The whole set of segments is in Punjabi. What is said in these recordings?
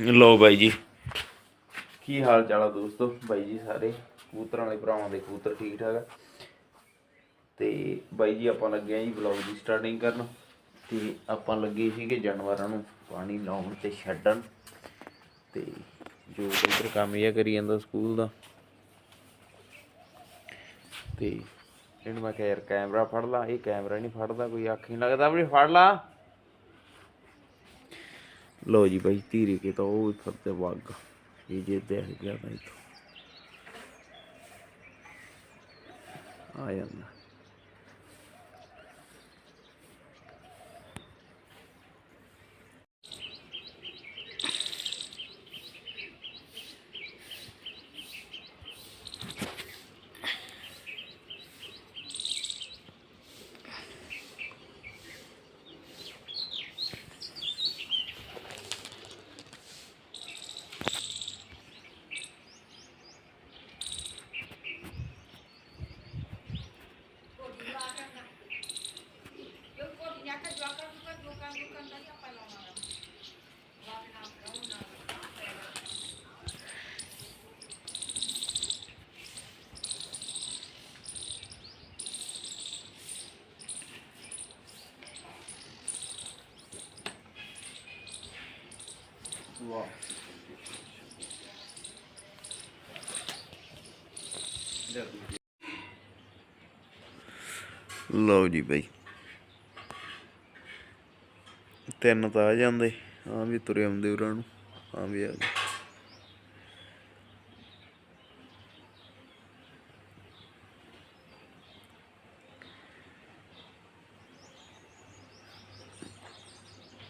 ਲੋ ਬਾਈ ਜੀ। ਕੀ ਹਾਲ ਚਾਲ ਆ ਦੋਸਤੋ? ਬਾਈ ਜੀ ਸਾਰੇ ਕਬੂਤਰਾਂ ਵਾਲੇ ਭਰਾਵਾਂ ਦੇ ਕਬੂਤਰ ਠੀਕ ਠਾਕ ਆ। ਤੇ ਬਾਈ ਜੀ ਆਪਾਂ ਲੱਗੇ ਆ ਜੀ ਵਲੌਗ ਦੀ ਸਟਾਰਟਿੰਗ ਕਰਨ। ਤੇ ਆਪਾਂ ਲੱਗੇ ਸੀਗੇ ਜਾਨਵਰਾਂ ਨੂੰ ਪਾਣੀ ਲਾਉਣ ਤੇ ਛੱਡਣ। ਤੇ ਜੋ ਇੱਧਰ ਕੰਮ ਇਹ ਕਰੀ ਜਾਂਦਾ ਸਕੂਲ ਦਾ। ਤੇ ਇਹਨੂੰ ਮੈਂ ਕਿਹਾ ਯਾਰ ਕੈਮਰਾ ਫੜ ਲਾ, ਇਹ ਕੈਮਰਾ ਨਹੀਂ ਫੜਦਾ, ਕੋਈ ਅੱਖ ਨਹੀਂ ਲੱਗਦਾ ਵੀ ਫੜ ਲਾ। ਲੋ ਜੀ ਭਾਈ ਧੀਰੇ ਕੇ ਤਾਂ ਉਹ ਫਰਦੇ ਵਗ। ਇਹ ਜੇ ਦੇਖ ਗਿਆ ਤਾਂ ਇਥੋਂ। ਆ ਜਾਂਦਾ। ਲਓ ਜੀ ਬਾਈ। ਤਿੰਨ ਤਾਂ ਆ ਜਾਂਦੇ ਆ ਵੀ ਤੁਰੇ ਆਉਂਦੇ ਉਹਨਾਂ ਨੂੰ ਹਾਂ ਵੀ ਆ ਗਏ।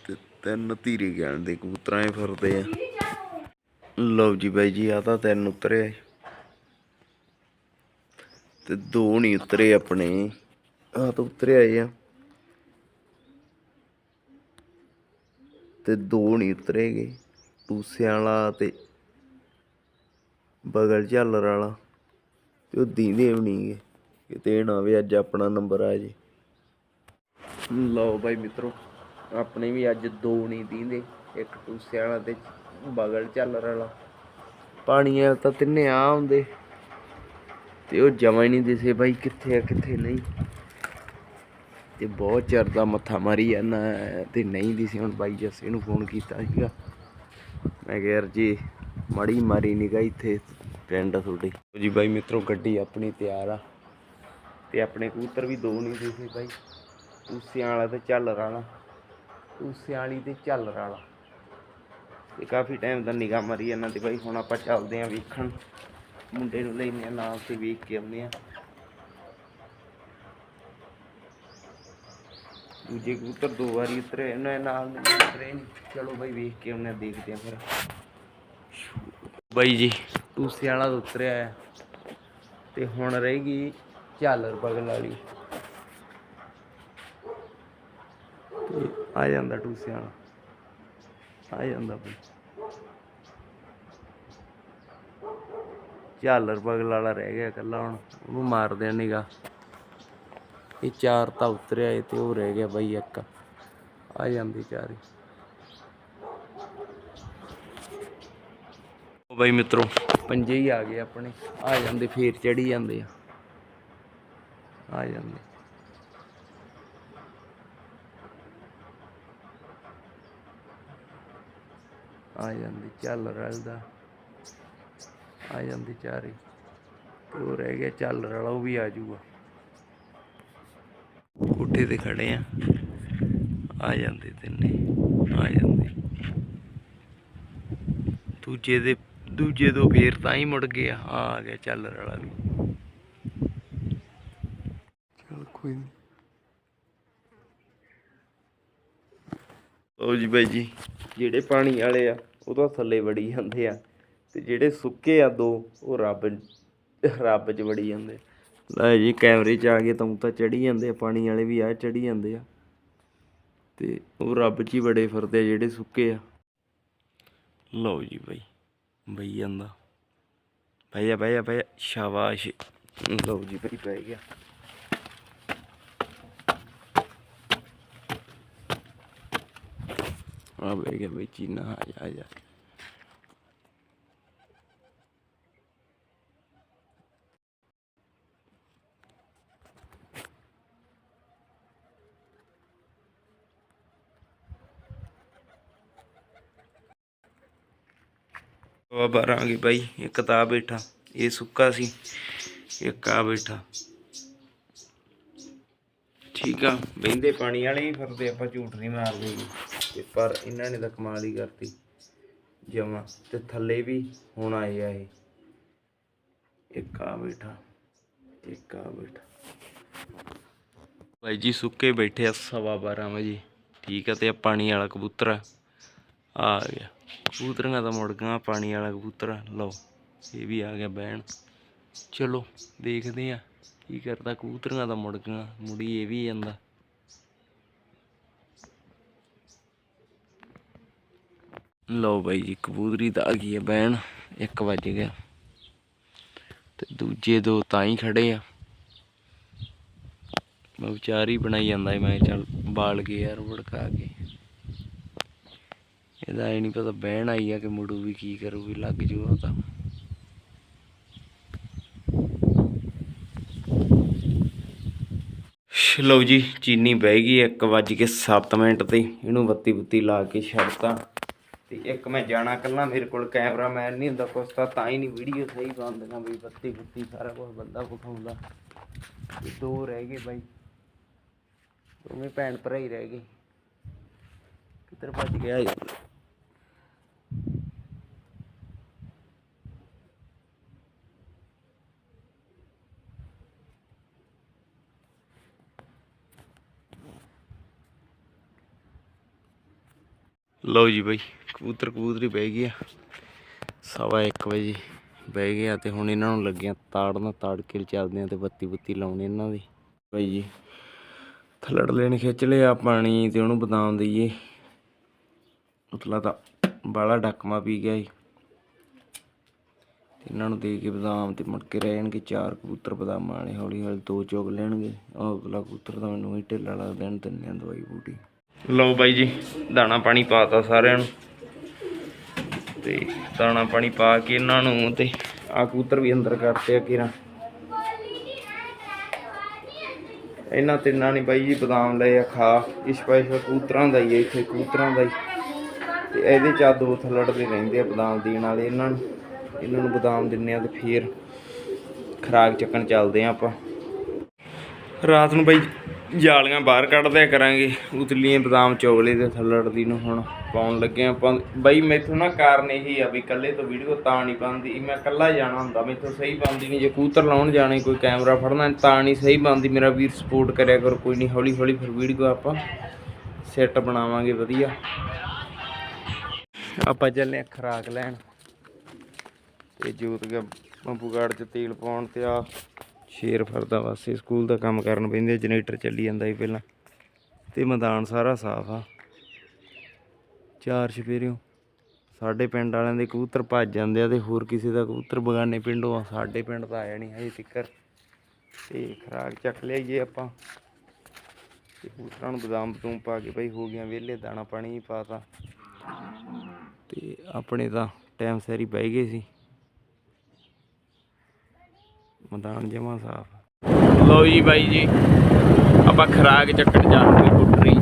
ਤੇ ਤਿੰਨ ਧੀਰੇ ਗਿਆਨ ਦੇ ਕਬੂਤਰਾਂ ਹੀ ਫਿਰਦੇ ਆ। ਲਓ ਜੀ ਬਾਈ ਜੀ ਆ ਤਾਂ ਤਿੰਨ ਉਤਰੇ ਆ। ਤੇ ਦੋ ਨਹੀਂ ਉਤਰੇ ਆਪਣੇ। ਆ ਤਾਂ ਉਤਰੇ ਆਏ ਆ। ਤੇ ਦੋ ਨਹੀਂ ਉਤਰੇਗੇ। ਟੂਸਿਆਂ ਵਾਲਾ ਤੇ ਬਗਲ ਝਾਲਰ ਵਾਲਾ। ਤੇ ਉਹ ਦੀਂਦੇ ਵੀ ਨਹੀਂਗੇ ਕਿਤੇ ਨਾ ਵੀ ਅੱਜ ਆਪਣਾ ਨੰਬਰ ਆ ਜੇ। ਲਓ ਬਾਈ ਮਿੱਤਰੋ, ਆਪਣੇ ਵੀ ਅੱਜ ਦੋ ਨਹੀਂ ਦੀਂਦੇ। ਇੱਕ ਟੂਸੇ ਵਾਲਾ ਤੇ ਬਗਲ ਝਾਲਰ ਵਾਲਾ। ਪਾਣੀ ਵਾਲਾ ਤਾਂ ਤਿੰਨੇ ਆ ਹੁੰਦੇ। ਤੇ ਉਹ ਜਮਾ ਹੀ ਨਹੀਂ ਦਿਸੇ ਬਾਈ ਕਿੱਥੇ ਆ, ਕਿੱਥੇ ਨਹੀਂ। ਤੇ ਬਹੁਤ ਚਿਰ ਦਾ ਮੱਥਾ ਮਾਰੀ ਜਾਂਦਾ ਤੇ ਨਹੀਂ ਦਿਸੇ ਹੁਣ ਬਾਈ ਜੱਸੇ ਨੂੰ ਫੋਨ ਕੀਤਾ ਸੀਗਾ। ਮੈਂ ਕਿਹਾ ਯਾਰ ਜੀ, ਮੜੀ ਮਾਰੀ ਨਿਗਾ ਇੱਥੇ, ਪਿੰਡ ਤੁਹਾਡੀ। ਜੀ ਬਾਈ ਮਿੱਤਰੋ, ਗੱਡੀ ਆਪਣੀ ਤਿਆਰ ਆ। ਤੇ ਆਪਣੇ ਕਬੂਤਰ ਵੀ ਦੋ ਨਹੀਂ ਦਿਸੇ ਬਾਈ। ਟੂਸਿਆਂ ਵਾਲਾ ਤੇ ਝਾਲਰ ਵਾਲਾ ਟੂਸਿਆਂ ਵਾਲੀ ਤੇ ਝਾਲਰ ਵਾਲਾ ਤੇ ਕਾਫੀ ਟਾਈਮ ਦਾ ਨਿਗਾਹ ਮਾਰੀ ਇਹਨਾਂ ਤੇ ਬਾਈ ਹੁਣ ਆਪਾਂ ਚੱਲਦੇ ਆਂ ਵੇਖਣ। ਮੁੰਡੇ ਨੂੰ ਲੈਨੇ ਆ, ਨਾਲ ਤੇ ਵੇਖ ਕੇ ਆਉਂਦੇ ਆ। ਦੂਜੇ ਕਬੂਤਰ ਦੋ ਵਾਰੀ ਉਤਰੇ, ਇਹਨਾਂ ਨਾਲ ਨਹੀਂ ਉਤਰੇ ਚਲੋ ਬਾਈ, ਵੇਖ ਕੇ ਉਹਨੇ ਦੇਖਦੇ ਆ ਫਿਰ। ਬਾਈ ਜੀ ਟੂਸੇ ਵਾਲਾ ਉਤਰਿਆ ਹੈ ਤੇ ਹੁਣ ਰਹੇਗੀ ਝਾਲਰ ਬਗਲ ਵਾਲੀ। ਆ ਜਾਂਦਾ ਟੂਸੇ ਵਾਲਾ। ਆ ਜਾਂਦਾ ਬਈ। ਝਾਲਰ ਬਗਲ ਵਾਲਾ ਰਹਿ ਗਿਆ ਇਕੱਲਾ ਹੁਣ, ਉਹਨੂੰ ਮਾਰਦੇ ਆ ਨਿਗਾ ਇਹ ਚਾਰ ਤਾਂ ਉਤਰਿਆ ਏ ਤੇ ਉਹ ਰਹਿ ਗਿਆ ਬਈ ਇੱਕ। ਆ ਜਾਂਦੀ ਚਾਰ ਬਈ ਮਿੱਤਰੋ। ਪੰਜੇ ਹੀ ਆ ਗਏ ਆਪਣੇ। ਆ ਜਾਂਦੇ ਫੇਰ ਚੜੀ ਜਾਂਦੇ ਆ। ਆ ਜਾਂਦੇ। ਆ ਜਾਂਦੀ ਚੱਲ ਰਲਦਾ। ਆ ਜਾਂਦੀ ਚਾਰੇ ਉਹ ਰਹਿ ਗਿਆ ਚੱਲ ਰਲਾ ਵੀ ਆ ਜਾਊਗਾ। ਕੋਠੇ ਤੇ ਖੜੇ ਆ। ਆ ਜਾਂਦੇ ਤਿੰਨੇ ਆ ਜਾਂਦੇ। ਦੂਜੇ ਦੇ ਦੂਜੇ ਤੋਂ ਫੇਰ ਤਾਂ ਹੀ ਮੁੜ ਗਏ ਆ। ਗਿਆ ਚੱਲ ਰਲਾ ਵੀ। ਚਲ ਕੋਈ ਨਹੀਂ ਜੀ ਬਾਈ ਜੀ ਜਿਹੜੇ ਪਾਣੀ ਵਾਲੇ ਆ ਉਹ ਤਾਂ ਥੱਲੇ ਵੜੀ ਜਾਂਦੇ ਆ। ਤੇ ਜਿਹੜੇ ਸੁੱਕੇ ਆ ਦੋ ਉਹ ਰੱਬ ਰੱਬ 'ਚ ਵੜੀ ਜਾਂਦੇ। ਲੈ ਜੀ, ਕੈਮਰੇ 'ਚ ਆ ਗਏ ਤਾਂ ਤਾਂ ਚੜੀ ਜਾਂਦੇ ਆ, ਪਾਣੀ ਵਾਲੇ ਵੀ ਆ ਚੜੀ ਜਾਂਦੇ ਆ। ਤੇ ਉਹ ਰੱਬ 'ਚ ਹੀ ਬੜੇ ਫਿਰਦੇ ਆ ਜਿਹੜੇ ਸੁੱਕੇ ਆ। ਲਓ ਜੀ ਬਾਈ, ਬਈ ਜਾਂਦਾ। ਬਹਿ ਜਾ ਬਹਿ ਜਾ, ਬਹਿ ਸ਼ਾਬਾਸ਼। ਲਓ ਜੀ ਬਾਈ ਪੈ ਗਿਆ। ਆ ਬਹਿ ਗਿਆ ਬਈ, ਚੀਨਾ ਆ ਜਾ ਆ ਜਾ। ਸਵਾ ਵਾ ਬਾਰਾਂਗੇ ਬਾਈ, ਇੱਕ ਤਾਂ ਆਹ ਬੈਠਾ, ਇਹ ਸੁੱਕਾ ਸੀ, ਇੱਕ ਆ ਬੈਠਾ। ਠੀਕ ਆ, ਬਹਿੰਦੇ ਪਾਣੀ ਵਾਲੇ ਹੀ ਫਿਰਦੇ, ਆਪਾਂ ਝੂਠ ਨਹੀਂ ਮਾਰਦੇ ਜੀ। ਤੇ ਪਰ ਇਹਨਾਂ ਨੇ ਤਾਂ ਕਮਾਲ ਹੀ ਕਰਤੀ, ਜਮਾ। ਤੇ ਥੱਲੇ ਵੀ ਹੁਣ ਆਏ ਆ ਇਹ। ਇੱਕ ਆ ਬੈਠਾ, ਇੱਕ ਆ ਬੈਠਾ। ਭਾਈ ਜੀ, ਸੁੱਕੇ ਬੈਠੇ ਆ ਸਵਾ 12 ਵਜੇ। ਠੀਕ ਆ, ਤੇ ਆ ਪਾਣੀ ਵਾਲਾ ਕਬੂਤਰ ਆ ਗਿਆ। ਕਬੂਤਰਾਂ ਦਾ ਮੁੜ ਗਿਆ ਪਾਣੀ ਵਾਲਾ ਕਬੂਤਰ। ਲਓ, ਇਹ ਵੀ ਆ ਗਿਆ ਬਹਿਣ ਚਲੋ, ਦੇਖਦੇ ਆ ਕੀ ਕਰਦਾ ਕਬੂਤਰਾਂ ਦਾ ਮੁੜ ਗਿਆ ਮੁੜੀ ਇਹ ਵੀ ਜਾਂਦਾ। ਲਓ ਬਾਈ ਜੀ, ਕਬੂਤਰੀ ਤਾਂ ਆ ਗਈ ਹੈ ਬਹਿਣ 1 ਵਜ ਗਿਆ। ਤੇ ਦੂਜੇ ਦੋ ਤਾਂ ਹੀ ਖੜੇ ਆ। ਮੈਂ ਵਿਚਾਰ ਹੀ ਬਣਾਈ ਜਾਂਦਾ ਮੈਂ ਚੱਲ ਬਾਲ ਕੇ ਯਾਰ ਵੜਕਾ ਕੇ। ਇਹਦਾ ਇਹ ਨਹੀਂ ਪਤਾ ਬਹਿਣ ਆਈ ਆ ਕਿ ਮੁੜੂ ਵੀ ਕੀ ਕਰੂ ਵੀ ਲੱਗ ਜੂ ਤਾਂ। ਲਓ ਜੀ, ਚੀਨੀ ਬਹਿ ਗਈ 1 ਵੱਜ ਕੇ 7 ਮਿੰਟ ਤੇ। ਇਹਨੂੰ ਬੱਤੀ ਬੁੱਤੀ ਲਾ ਕੇ ਛੱਡਤਾ। ਤੇ ਇੱਕ ਮੈਂ ਜਾਣਾ ਕੱਲਾ ਮੇਰੇ ਕੋਲ ਕੈਮਰਾਮੈਨ ਨਹੀਂ ਹੁੰਦਾ ਕੁਛ ਤਾਂ ਤਾਂ ਹੀ ਨਹੀਂ ਵੀਡੀਓ ਸਹੀ ਬਣਦੀਆਂ ਵੀ ਬੱਤੀ ਬੁੱਤੀ ਸਾਰਾ ਕੁਝ ਬੰਦਾ ਵਿਖਾਉਂਦਾ ਤੇ ਦੋ ਰਹਿ ਗਏ ਬਾਈ। ਦੋਵੇਂ ਭੈਣ ਭਰਾ ਹੀ ਰਹਿ ਗਏ। ਕਿੱਧਰ ਭੱਜ ਗਿਆ ਇਹ? ਲਓ ਜੀ ਬਾਈ, ਕਬੂਤਰ ਕਬੂਤਰੀ ਬਹਿ ਗਿਆ ਸਵਾ 1 ਵਜੇ ਬਹਿ ਗਿਆ ਤੇ ਹੁਣ ਇਹਨਾਂ ਨੂੰ ਲੱਗਿਆ ਤਾੜਨਾ ਤਾੜ ਕੇ ਚੱਲਦੇ ਆ ਤੇ ਬੱਤੀ ਬੱਤੀ ਲਾਉਣੀ ਇਹਨਾਂ ਦੀ। ਬਾਈ ਜੀ, ਥਲੜ ਲੈਣ ਖਿੱਚ ਲਿਆ ਪਾਣੀ ਤੇ ਉਹਨੂੰ ਬਦਾਮ ਦਈਏ। ਉਤਲਾ ਤਾਂ ਬਾਲਾ ਡੱਕਮਾ ਪੀ ਗਿਆ ਜੀ। ਇਹਨਾਂ ਨੂੰ ਦੇ ਕੇ ਬਦਾਮ ਤੇ ਮੁੜ ਕੇ ਰਹਿਣਗੇ ਚਾਰ ਕਬੂਤਰ ਬਦਾਮਾਂ ਵਾਲੇ ਹੌਲੀ ਹੌਲੀ ਦੋ ਚੁਗ ਲੈਣਗੇ। ਉਹ ਅਗਲਾ ਕਬੂਤਰ ਤਾਂ ਮੈਨੂੰ ਹੀ ਢਿੱਲਾ ਲੱਗਦਾ ਇਹਨੂੰ ਦਿੰਦੇ ਆ ਦਵਾਈ ਬੂਟੀ। ਲਓ ਬਾਈ ਜੀ, ਦਾਣਾ ਪਾਣੀ ਪਾਤਾ ਸਾਰਿਆਂ ਨੂੰ। ਤੇ ਦਾਣਾ ਪਾਣੀ ਪਾ ਕੇ ਇਹਨਾਂ ਨੂੰ ਤੇ ਆ ਕਬੂਤਰ ਵੀ ਅੰਦਰ ਕਰਤੇ ਆ ਕਿਰਾਂ ਇਹਨਾਂ ਤਿੰਨਾਂ ਨੇ ਬਾਈ ਜੀ ਬਦਾਮ ਲਏ ਆ ਖਾ। ਇਹ ਸਪੈਸ਼ਲ ਕਬੂਤਰਾਂ ਦਾ ਹੀ ਹੈ ਇੱਥੇ ਕੂਤਰਾਂ ਦਾ ਹੀ। ਤੇ ਇਹਦੇ ਚ ਦੋ ਥੱਲੜ ਰਹਿੰਦੇ ਆ ਬਦਾਮ ਦੇਣ ਵਾਲੇ ਇਹਨਾਂ ਨੂੰ। ਇਹਨਾਂ ਨੂੰ ਬਦਾਮ ਦਿੰਨੇ ਆ ਤੇ ਫੇਰ ਖਰਾਕ ਚੱਕਣ ਚੱਲਦੇ ਆ ਆਪਾਂ। ਰਾਤ ਨੂੰ ਬਾਈ ਜਾਲੀਆਂ ਬਾਹਰ ਕੱਢ ਕਰਾਂਗੇ। ਉਤਲੀਆਂ ਬਦਾਮ ਚੋਗਲੇ ਦੇ ਥੱਲੜ ਦੀ ਨੂੰ ਹੁਣ ਪਾਉਣ ਲੱਗੇ ਆਪਾਂ। ਬਾਈ ਮੈਥੋਂ ਨਾ ਕਾਰਨ ਇਹੀ ਆ ਵੀ ਇਕੱਲੇ ਤੋਂ ਵੀਡੀਓ ਤਾਂ ਨਹੀਂ ਪਾਉਂਦੀ ਮੈਂ ਇਕੱਲਾ ਜਾਣਾ ਹੁੰਦਾ, ਮੈਥੋਂ ਸਹੀ ਪਾਉਂਦੀ ਨਹੀਂ। ਜੇ ਕੂਤਰ ਲਾਉਣ ਜਾਣੇ, ਕੋਈ ਕੈਮਰਾ ਫੜਨਾ, ਤਾਂ ਨਹੀਂ ਸਹੀ ਪਾਉਂਦੀ ਮੇਰਾ ਵੀਰ ਸਪੋਰਟ ਕਰਿਆ ਕਰੋ, ਕੋਈ ਨਹੀਂ ਹੌਲੀ ਹੌਲੀ ਫਿਰ ਵੀਡੀਓ ਆਪਾਂ ਸੈੱਟ ਬਣਾਵਾਂਗੇ, ਵਧੀਆ। ਆਪਾਂ ਚੱਲੇ ਆ ਖਰਾਕ ਲੈਣ। ਤੇ ਜੋਤ ਗਿਆ ਬੰਬੂਗਾੜ ਚ ਤੇਲ ਪਾਉਣ ਤੇ ਆ। ਸ਼ੇਰ ਫਰਦਾ ਵਾਸਤੇ ਸਕੂਲ ਦਾ ਕੰਮ ਕਰਨ ਪੈਂਦੇ, ਜਨਰੇਟਰ ਚੱਲੀ ਜਾਂਦਾ ਸੀ ਪਹਿਲਾਂ। ਤੇ ਮੈਦਾਨ ਸਾਰਾ ਸਾਫ਼ ਆ। ਚਾਰ ਛਪੇਰਿਓ ਸਾਡੇ ਪਿੰਡ ਵਾਲਿਆਂ ਦੇ ਕਬੂਤਰ ਭੱਜ ਜਾਂਦੇ ਆ ਤੇ ਹੋਰ ਕਿਸੇ ਦਾ ਕਬੂਤਰ ਬਗਾਨੇ ਪਿੰਡੋਂ ਆ। ਸਾਡੇ ਪਿੰਡ ਤਾਂ ਆਇਆ ਨਹੀਂ ਹਜੇ ਤੱਕਰ। ਤੇ ਖਰਾਕ ਚੱਕ ਲਿਆਈਏ ਆਪਾਂ। ਤੇ ਕਬੂਤਰਾਂ ਨੂੰ ਬਦਾਮ ਬਦੂਮ ਪਾ ਕੇ ਭਾਈ ਹੋ ਗਿਆ ਵਿਹਲੇ, ਦਾਣਾ ਪਾਣੀ ਵੀ ਪਾਤਾ ਤੇ। ਆਪਣੇ ਤਾਂ ਟਾਈਮ ਸਿਰ ਬਹਿ ਗਏ ਸੀ। ਮੈਦਾਨ ਜਮਾ ਸਾਫ਼। ਲਓ ਜੀ ਬਾਈ ਜੀ ਆਪਾਂ ਖਰਾਕ ਚੱਕਣ ਜਾਣਗੇ ਕੁੱਟਰੀ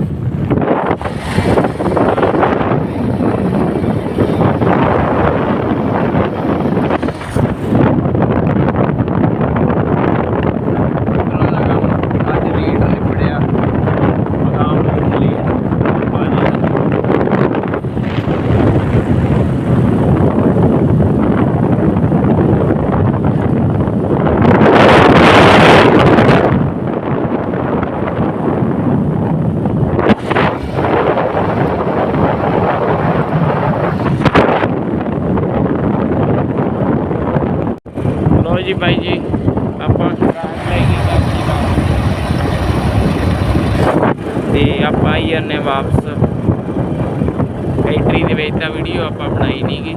ਅੱਜ ਰੇਟ ਨਿਬੜਿਆ ਬਦਾਮ ਨੂੰ ਲਈ ਬਾਜੀ ਲੋ ਜੀ ਬਾਈ ਜੀ, ਆਪਾਂ ਖਰਾਕ ਤੇ ਆਪਾਂ ਆਈ ਜਾਂਦੇ ਵਾਪਸ। ਫੈਕਟਰੀ ਦੇ ਵਿੱਚ ਤਾਂ ਵੀਡੀਓ ਆਪਾਂ ਬਣਾਈ ਨਹੀਂ ਗੀ।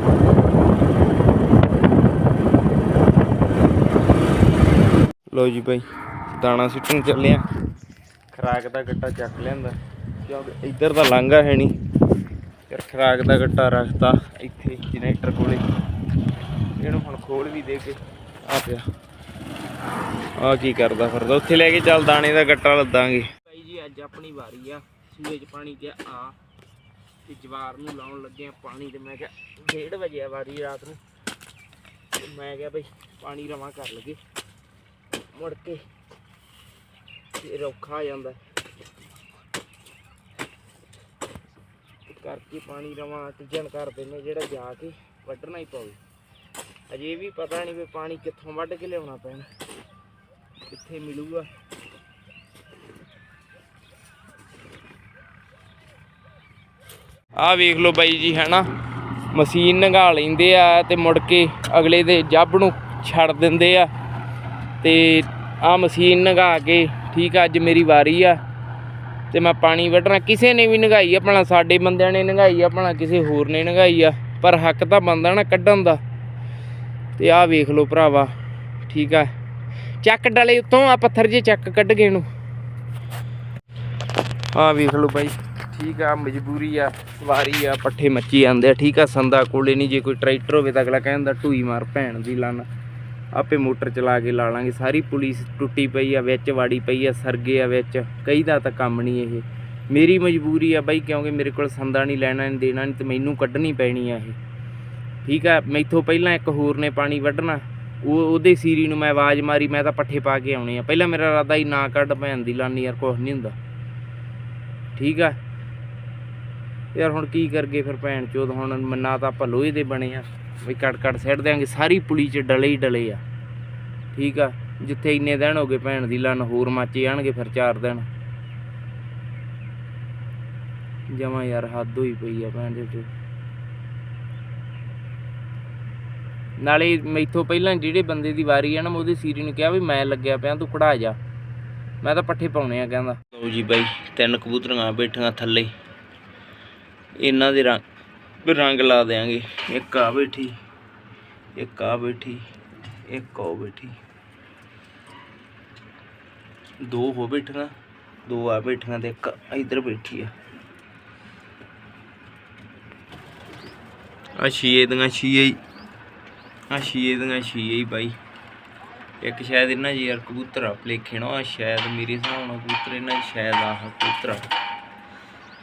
ਲੋ ਜੀ ਬਾਈ, ਦਾਣਾ ਸਿੱਟਣ ਚੱਲੇ ਆ ਖਰਾਕ ਦਾ ਗੱਟਾ ਚੱਕ ਲਿਆਂਦਾ। ਕਿਉਂਕਿ ਇੱਧਰ ਦਾ ਲਾਂਘਾ ਹੈ ਨਹੀਂ ਫਿਰ ਖਰਾਕ ਦਾ ਗੱਟਾ ਰੱਖਤਾ ਇੱਥੇ ਜਨਰੇਟਰ ਕੋਲੇ। ਇਹਨੂੰ ਹੁਣ ਖੋਲ ਵੀ ਦੇ ਕੇ। ਆ ਪਿਆ। ਆ ਕੀ ਕਰਦਾ ਫਿਰਦਾ? ਉੱਥੇ ਲੈ ਕੇ ਚੱਲ, ਦਾਣੇ ਦਾ ਗੱਟਾ ਲੱਦਾਂਗੇ। ਭਾਈ ਜੀ, ਅੱਜ ਆਪਣੀ ਵਾਰੀ ਆ। ਸੂਏ 'ਚ ਪਾਣੀ ਤੇ ਆ। ਤੇ ਜਵਾਰ ਨੂੰ ਲਾਉਣ ਲੱਗੇ ਆ ਪਾਣੀ ਤੇ ਮੈਂ ਕਿਹਾ 1:30 ਵਜੇ ਆ ਵਾਰੀ ਰਾਤ ਨੂੰ। ਮੈਂ ਕਿਹਾ ਬਈ ਪਾਣੀ ਰਵਾਂ ਕਰ ਲਗੇ। ਮੁੜ ਕੇ ਫਿਰ ਔਖਾ ਆ ਜਾਂਦਾ। ਕਰਕੇ ਪਾਣੀ ਰਵਾਂ। ਟਿਜਣ ਕਰ ਦਿੰਨੇ ਜਿਹੜਾ ਜਾ ਕੇ ਵੱਢਣਾ ਹੀ ਪਵੇ। ਅਜੇ ਵੀ ਪਤਾ ਨਹੀਂ ਵੀ ਪਾਣੀ ਕਿੱਥੋਂ ਵੱਢ ਕੇ ਲਿਆਉਣਾ ਪੈਣਾ। ਕਿੱਥੇ ਮਿਲੂਗਾ। ਆ ਵੇਖ ਲਓ ਬਾਈ ਜੀ, ਹੈਨਾ? ਮਸ਼ੀਨ ਨੰਗਾ ਲੈਂਦੇ ਆ ਤੇ ਮੁੜ ਕੇ ਅਗਲੇ ਦੇ ਜੱਬ ਨੂੰ ਛੱਡ ਦਿੰਦੇ ਆ। ਤੇ ਆ ਮਸ਼ੀਨ ਨੰਗਾ ਕੇ, ਠੀਕ ਆ, ਅੱਜ ਮੇਰੀ ਵਾਰੀ ਆ। ਤੇ ਮੈਂ ਪਾਣੀ ਵੱਢਣਾ, ਕਿਸੇ ਨੇ ਵੀ ਨੰਗਾਈ ਆ, ਭਲਾ ਸਾਡੇ ਬੰਦਿਆਂ ਨੇ ਨੰਗਾਈ ਆ, ਭਲਾ ਕਿਸੇ ਹੋਰ ਨੇ ਨੰਗਾਈ ਆ। ਪਰ ਹੱਕ ਤਾਂ ਬੰਦਾ ਨਾ ਕੱਢਣ ਦਾ। ਤੇ ਆਹ ਵੇਖ ਲਓ ਭਰਾਵਾ, ਠੀਕ ਆ। ਚੱਕ ਡਲੇ ਉੱਤੋਂ ਆ ਪੱਥਰ ਜੇ ਚੱਕ ਕੱਢ ਗਏ ਨੂੰ ਆਹ ਵੇਖ ਲਓ ਬਾਈ, ਠੀਕ ਆ, ਮਜਬੂਰੀ ਆ, ਸਵਾਰੀ ਆ, ਪੱਠੇ ਮੱਚੀ ਜਾਂਦੇ ਆ, ਠੀਕ ਆ, ਸੰਦਾ ਕੋਲੇ ਨਹੀਂ, ਜੇ ਕੋਈ ਟਰੈਕਟਰ ਹੋਵੇ ਤਾਂ ਅਗਲਾ ਕਹਿੰਦਾ ਢੂਈ ਮਾਰ ਭੈਣ ਦੀ ਲੰਨ ਆਪੇ ਮੋਟਰ ਚਲਾ ਕੇ ਲਾ ਲਾਂਗੇ, ਸਾਰੀ ਪੁਲਿਸ ਟੁੱਟੀ ਪਈ ਆ, ਵਿੱਚ ਵਾੜੀ ਪਈ ਆ, ਸਰਗੇ ਆ ਵਿੱਚ ਕਈ ਦਾ ਤਾਂ ਕੰਮ ਨਹੀਂ ਇਹ। ਮੇਰੀ ਮਜਬੂਰੀ ਆ ਬਾਈ, ਕਿਉਂਕਿ ਮੇਰੇ ਕੋਲ ਸੰਦਾ ਨਹੀਂ ਲੈਣਾ ਨਹੀਂ ਦੇਣਾ ਨਹੀਂ ਤੇ ਮੈਨੂੰ ਕੱਢਣੀ ਪੈਣੀ ਆ ਇਹ। ਠੀਕ ਆ, ਮੈਥੋਂ ਪਹਿਲਾਂ ਇੱਕ ਹੋਰ ਨੇ ਪਾਣੀ ਵੱਢਣਾ, ਉਹ ਉਹਦੇ ਸੀਰੀ ਨੂੰ ਮੈਂ ਆਵਾਜ਼ ਮਾਰੀ, ਮੈਂ ਤਾਂ ਪੱਠੇ ਪਾ ਕੇ ਆਉਣੇ ਆ। ਪਹਿਲਾਂ ਮੇਰਾ ਇਰਾਦਾ ਹੀ ਨਾ ਕੱਢ ਭੈਣ ਦੀ ਲਾਨੀ ਯਾਰ, ਕੁਛ ਨਹੀਂ ਹੁੰਦਾ। ਠੀਕ ਆ? ਯਾਰ ਹੁਣ ਕੀ ਕਰਗੇ ਫਿਰ ਭੈਣ ਚੋਦ, ਹੁਣ ਨਾ ਤਾਂ ਆਪਾਂ ਲੋਹੇ ਦੇ ਬਣੇ ਆ। ਵੀ ਕੱਟ ਕੱਟ ਸਿੱਟ ਦਿਆਂਗੇ, ਸਾਰੀ ਪੁਲੀ ਚ ਡਲੇ ਹੀ ਡਲੇ ਆ। ਠੀਕ ਆ? ਜਿੱਥੇ ਇੰਨੇ ਦਿਨ ਹੋ ਗਏ ਭੈਣ ਦੀ ਲੰਨ ਹੋਰ ਮਾਚੇ ਆਣਗੇ ਫਿਰ ਚਾਰ ਦਿਨ। ਜਮਾ ਯਾਰ ਹੱਦ ਹੋਈ ਪਈ ਆ ਭੈਣ ਦੇ ਤੇ ਨਾਲੇ ਮੈਥੋਂ ਪਹਿਲਾਂ ਜਿਹੜੇ ਬੰਦੇ ਦੀ ਵਾਰੀ ਆ ਨਾ, ਮੈਂ ਉਹਦੇ ਸੀਰੀ ਨੂੰ ਕਿਹਾ ਵੀ ਮੈਂ ਲੱਗਿਆ ਪਿਆ, ਤੂੰ ਕਢਾ ਜਾ। ਮੈਂ ਤਾਂ ਪੱਠੇ ਪਾਉਣੇ ਆ, ਕਹਿੰਦਾ। ਲਓ ਜੀ ਬਾਈ, ਤਿੰਨ ਕਬੂਤਰੀਆਂ ਬੈਠੀਆਂ ਥੱਲੇ। ਇਹਨਾਂ ਦੇ ਰੰਗ ਰੰਗ ਲਾ ਦੇਾਂਗੇ ਇੱਕ ਆ ਬੈਠੀ, ਇੱਕ ਆ ਬੈਠੀ, ਇੱਕ ਆ ਬੈਠੀ। ਦੋ ਹੋ ਬੈਠੀਆਂ, ਦੋ ਆ ਬੈਠੀਆਂ ਤੇ ਇੱਕ ਇਧਰ ਬੈਠੀ ਆ। ਆ ਛੀਏ ਦੀਆਂ ਛੀਏ ਆ ਛੀਏ ਦੀਆਂ ਛੀਏ ਹੀ ਬਾਈ। ਇੱਕ ਸ਼ਾਇਦ ਇਹਨਾਂ ਜੀ ਯਾਰ ਕਬੂਤਰ ਆ, ਭਲੇਖੇ ਨਾ ਸ਼ਾਇਦ ਮੇਰੇ ਹਿਸਾਬ ਨਾਲ ਕਬੂਤਰ ਇਹਨਾਂ ਸ਼ਾਇਦ ਆਹ ਕਬੂਤਰ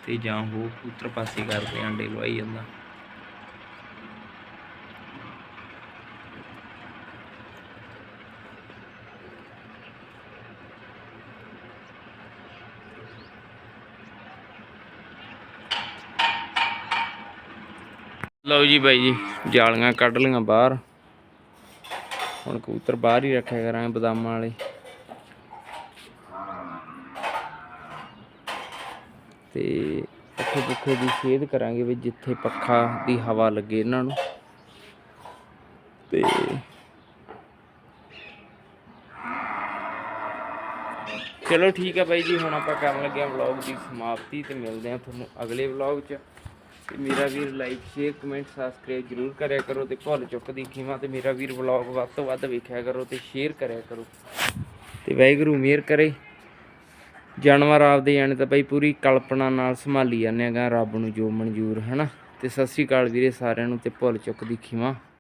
ਤੇ ਜਾਂ ਉਹ ਕਬੂਤਰ ਪਾਸੇ ਕਰਦੇ ਆਂਡੇ ਲਵਾਈ ਜਾਂਦਾ। ਲਓ ਜੀ ਬਾਈ ਜੀ, ਜਾਲੀਆਂ ਕੱਢ ਲਈਆਂ ਬਾਹਰ। ਹੁਣ ਕਬੂਤਰ ਬਾਹਰ ਹੀ ਰੱਖਿਆ ਕਰਾਂਗੇ ਬਦਾਮਾਂ ਵਾਲੇ। ਤੇ ਪੱਖੇ ਪੁੱਖੇ ਦੀ ਸੇਧ ਕਰਾਂਗੇ ਵੀ ਜਿੱਥੇ ਪੱਖਾ ਦੀ ਹਵਾ ਲੱਗੇ ਇਹਨਾਂ ਨੂੰ। ਤੇ ਚਲੋ ਠੀਕ ਹੈ ਬਾਈ ਜੀ, ਹੁਣ ਆਪਾਂ ਕਰਨ ਲੱਗੇ ਹਾਂ ਵਲੌਗ ਦੀ ਸਮਾਪਤੀ ਤੇ ਮਿਲਦੇ ਹਾਂ ਤੁਹਾਨੂੰ ਅਗਲੇ ਵਲੌਗ 'ਚ। ਤੇ ਮੇਰਾ ਵੀਰ ਲਾਈਕ ਸ਼ੇਅਰ ਕਮੈਂਟ ਸਬਸਕ੍ਰਾਈਬ ਜਰੂਰ ਕਰਿਆ ਕਰੋ ਤੇ ਭੁੱਲ ਚੁੱਕ ਦੀ ਖੀਵਾ ਤੇ ਮੇਰਾ ਵੀਰ ਵਲੌਗ ਵੱਧ ਤੋਂ ਵੱਧ ਵੇਖਿਆ ਕਰੋ ਤੇ ਸ਼ੇਅਰ ਕਰਿਆ ਕਰੋ। ਤੇ ਵਾਹਿਗੁਰੂ ਮਿਹਰ ਕਰੇ। ਜਾਨਵਰ ਆਪਦੇ ਜਾਣੇ ਤਾਂ ਬਈ ਪੂਰੀ ਕਲਪਨਾ ਨਾਲ ਸੰਭਾਲੀ ਜਾਂਦੇ ਆਗਾ ਰੱਬ ਨੂੰ ਜੋ ਮਨਜ਼ੂਰ ਹੈ ਨਾ ਤੇ ਸਤਿ ਸ੍ਰੀ ਅਕਾਲ ਵੀਰੇ ਸਾਰਿਆਂ ਨੂੰ ਤੇ ਭੁੱਲ ਚੁੱਕ ਦੀ ਖੀਵਾ